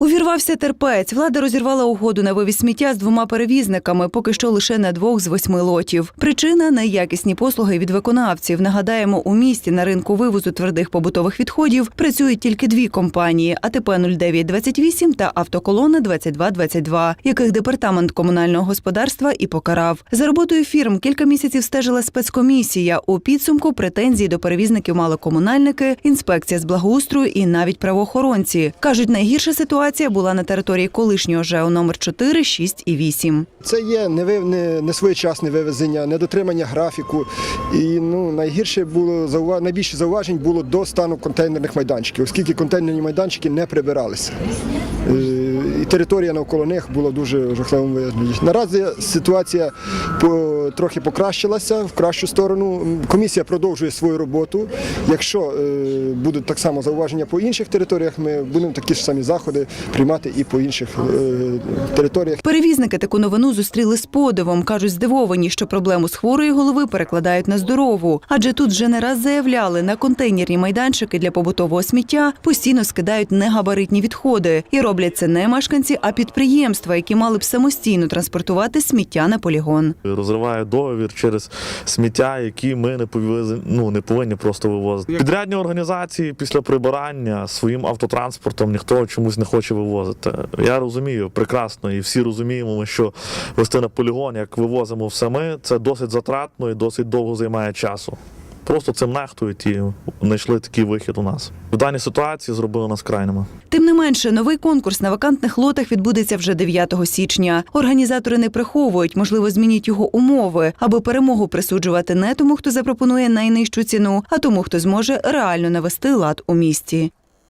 Увірвався терпець. Влада розірвала угоду на вивіз сміття з двома перевізниками, поки що лише на двох з восьми лотів. Причина неякісні послуги від виконавців. Нагадаємо, у місті на ринку вивозу твердих побутових відходів працюють тільки дві компанії: АТП 0928 та Автоколона 2222, яких департамент комунального господарства і покарав. За роботою фірм кілька місяців стежила спецкомісія. У підсумку претензії до перевізників мали комунальники, інспекція з благоустрою і навіть правоохоронці. кажуть, найгірша ситуація була на території колишнього ЖЕО номер 4, 6 і 8. Це є невив- не, не своєчасне вивезення, недотримання графіку. І ну, найгірше було найбільше зауважень було до стану контейнерних майданчиків, оскільки контейнерні майданчики не прибиралися. Е, І територія навколо них була дуже жахливим виявленням. Наразі ситуація по, трохи покращилася в кращу сторону. Комісія продовжує свою роботу. Якщо е, будуть так само зауваження по інших територіях, ми будемо такі ж самі заходи приймати і по інших е, територіях. Перевізники таку новину зустріли з подивом. кажуть, здивовані, що проблему з хворої голови перекладають на здорову. Адже тут вже не раз заявляли, на контейнерні майданчики для побутового сміття постійно скидають негабаритні відходи і роблять це не мешканці, а підприємства, які мали б самостійно транспортувати сміття на полігон. розриває договір через сміття, які ми не повинні, ну, не повинні просто вивозити. Підрядні організації після прибирання своїм автотранспортом ніхто чомусь не хоче вивозити. Я розумію прекрасно, і всі розуміємо, що вести на полігон, як вивозимо все ми, це досить затратно і досить довго займає часу. Просто цим нехтують і знайшли такий вихід у нас. В даній ситуації зробили нас крайними. Тим не менше, новий конкурс на вакантних лотах відбудеться вже 9 січня. Організатори не приховують, можливо, змінять його умови, аби перемогу присуджувати не тому, хто запропонує найнижчу ціну, а тому, хто зможе реально навести лад у місті.